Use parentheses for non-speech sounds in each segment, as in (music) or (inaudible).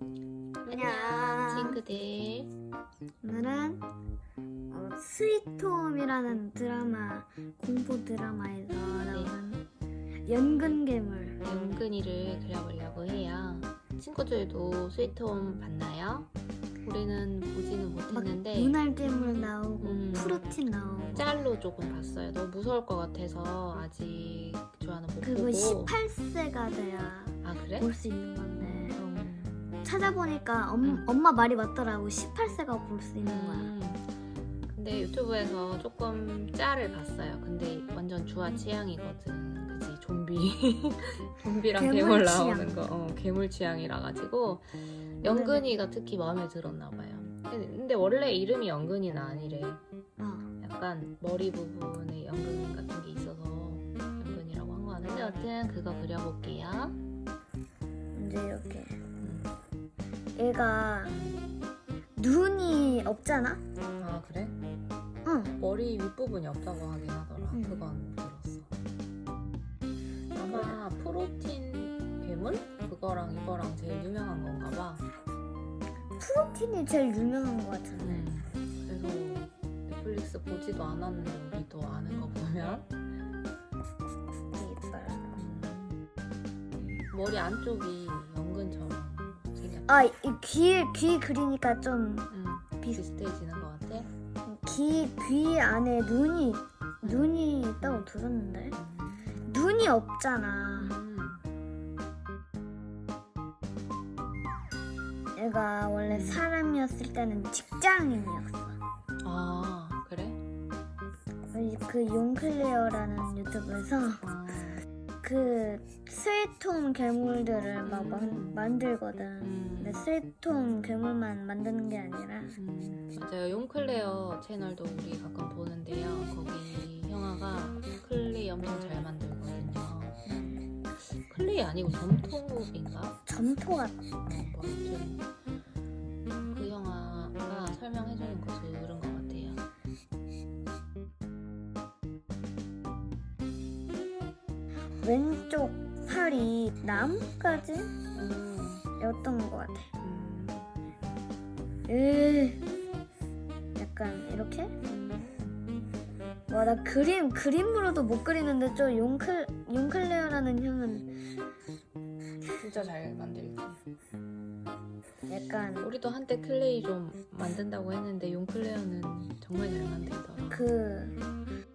안녕. 친구들. 오늘은 어, 스위트홈이라는 드라마 공포 드라마에서 나오는 연근 괴물. 연근이를 그려보려고 해요. 친구들도 스위트홈 봤나요? 우리는 보지는 막 못했는데 눈알 괴물 나오고 음. 프로틴 나오고. 짤로 조금 봤어요. 너무 무서울 것 같아서 아직 좋아는 못 그거 보고. 18세가 돼야 아 그래? 볼 수 있는 건데 음. 찾아보니까 엄, 음. 엄마 말이 맞더라고 18세가 볼 수 있는 거야. 음. 근데 유튜브에서 조금 짤을 봤어요. 근데 완전 주아 취향이거든. 그지? 좀비. (laughs) 좀비랑 괴물 괴물. 나오는 거. 어, 괴물 취향이라 가지고 연근이가 특히 마음에 들었나 봐요. 근데, 근데 원래 이름이 연근이는 아니래. 어. 약간 머리 부분에 연근 같은 게 있어서 연근이라고 한 거 같은데 여튼 그거 그려볼게요. 얘가 눈이 없잖아. 아 그래? 응. 머리 윗부분이 없다고 하긴 하더라. 음. 그건 들었어. 아마 프로틴 괴물? 그거랑 이거랑 제일 유명한 건가 봐. 프로틴이 제일 유명한 것 같은데. 음. 그래서 넷플릭스 보지도 않았는데 우리도 아는 거 보면 이빨. 음. 머리 안쪽이 연근처럼. 아, 이 귀, 귀 그리니까 좀, 음. 비슷해지는 것 같아. 귀, 귀 안에 눈이, 눈이 있다고 들었는데. 눈이 없잖아. 음. 얘가 원래 사람이었을 때는 직장인이었어. 아 그래? 그 용클레어라는 유튜브에서 아. 그 스위트홈 괴물들을 막 만, 만들거든. 음. 근데 스위트홈 괴물만 만드는 게 아니라 음, 맞아요. 용클레어 채널도 우리 가끔 보는데요. 거기 형아가 클레이 엄청 잘 만들거든요. 클레이 아니고 점토인가? 점토 같 어, 뭐 아무튼 왼쪽 팔이 나뭇가지였던 음, 것 같아. 음, 으, 약간 이렇게? 와, 나 그림, 그림으로도 못 그리는데 저 용클, 용클레어라는 형은 진짜 잘 만들지. 약간 우리도 한때 클레이 좀 만든다고 했는데 용클레어는 정말 잘 만들더라. 그,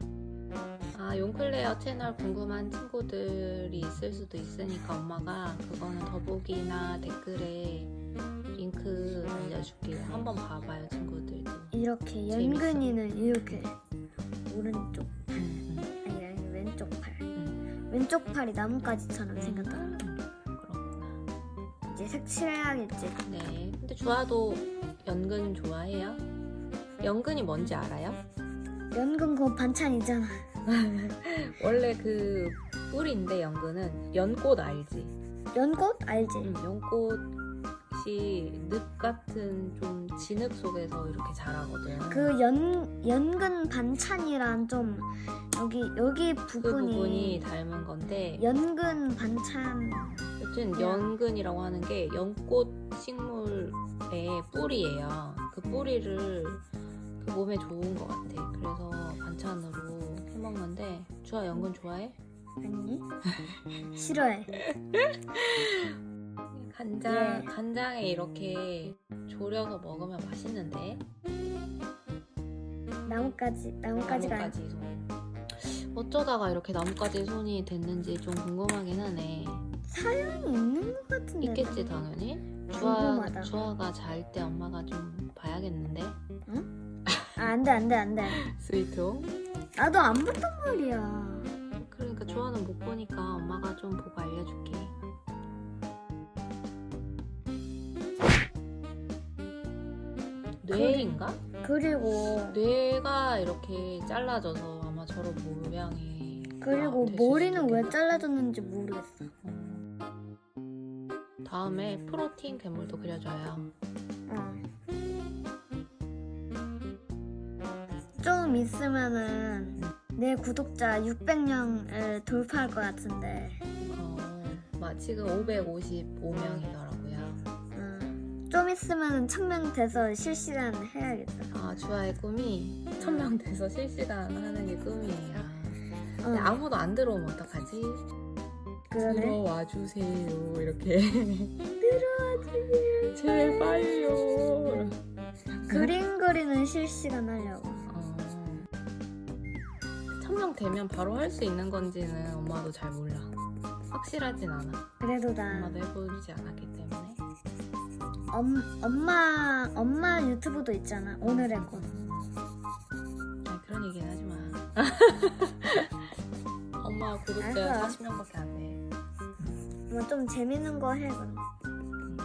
아, 용클레어 채널 궁금한 친구들이 있을 수도 있으니까 엄마가 그거는 더보기나 댓글에 링크 알려줄게요. 한번 봐봐요, 친구들도. 이렇게. 연근이는 이렇게 오른쪽, 음, 아니, 아니, 왼쪽 팔. 음, 왼쪽 팔이 나뭇가지처럼 음. 생겼더라. 그렇구나. 이제 색칠해야겠지. 네. 근데 주아도 연근 좋아해요? 연근이 뭔지 알아요? 연근 그거 반찬이잖아. (laughs) 원래 그 꿀인데 연근은 연꽃 알지? 연꽃 알지? 음, 연꽃이 늪 같은 좀 진흙 속에서 이렇게 자라거든. 그 연 연근 반찬이란 좀 여기 여기 그 부분이, 부분이 닮은 건데 연근 반찬 여튼 연근이라고 하는 게 연꽃 식물의 뿌리예요. 그 뿌리를 그 몸에 좋은 것 같아. 그래서 반찬으로 해 먹는데 주아 연근 좋아해? 아니 싫어해. (laughs) 간장 네. 간장에 이렇게 졸여서 먹으면 맛있는데 나뭇가지 나뭇가지가 나뭇가지 손. 어쩌다가 이렇게 나뭇가지 손이 됐는지 좀 궁금하긴 하네. 사연이 있는 것 같은데. 있겠지 당연히. 주아 궁금하다. 주아가 잘 때 엄마가 좀 봐야겠는데. 아, 안돼 안돼 안돼. (laughs) 스위트 홈. 나도 안 봤단 말이야. 그러니까 주아는 못 보니까 엄마가 좀 보고 알려줄게. 뇌인가? 그리고 뇌가 이렇게 잘라져서 아마 저런 모양이 그리고 머리는 왜. 잘라졌는지 모르겠어. 다음에 프로틴 괴물도 그려줘요. 어. 좀 있으면은 내 구독자 600명을 돌파할 것 같은데. 어, 마- 지금 555명이더라고요. 응. 좀 있으면 청명돼서 실시간 해야겠다. 아 주아의 꿈이 천명 돼서 실시간 하는 게 꿈이에요. 어, 근데 아무도 안 들어오면 어떡하지? 그러네. 들어와 주세요 이렇게 들어와 주세요. 제발요. 그림 그리는 실시간 하려고. 어. 천명 되면 바로 할 수 있는 건지는 엄마도 잘 몰라. 확실하진 않아. 그래도 나 엄마도 해보지 않았기 때문에. 엄, 엄마 엄마 유튜브도 있잖아. 오늘의 꿈. 아 그런 얘기는 하지 마. (laughs) 엄마 구독자 알았어. 40명밖에 안 돼. 뭐 좀 재밌는 거 해 그럼. 음.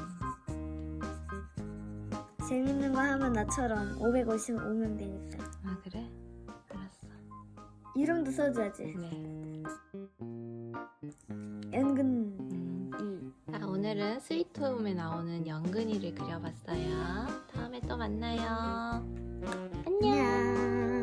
재밌는 거 하면 나처럼 555명 되니까. 아 그래? 이름도 써줘야지. 네. 연근 음. 이. 자 오늘은 스위트홈에 나오는 연근이를 그려봤어요. 다음에 또 만나요. 안녕. 안녕.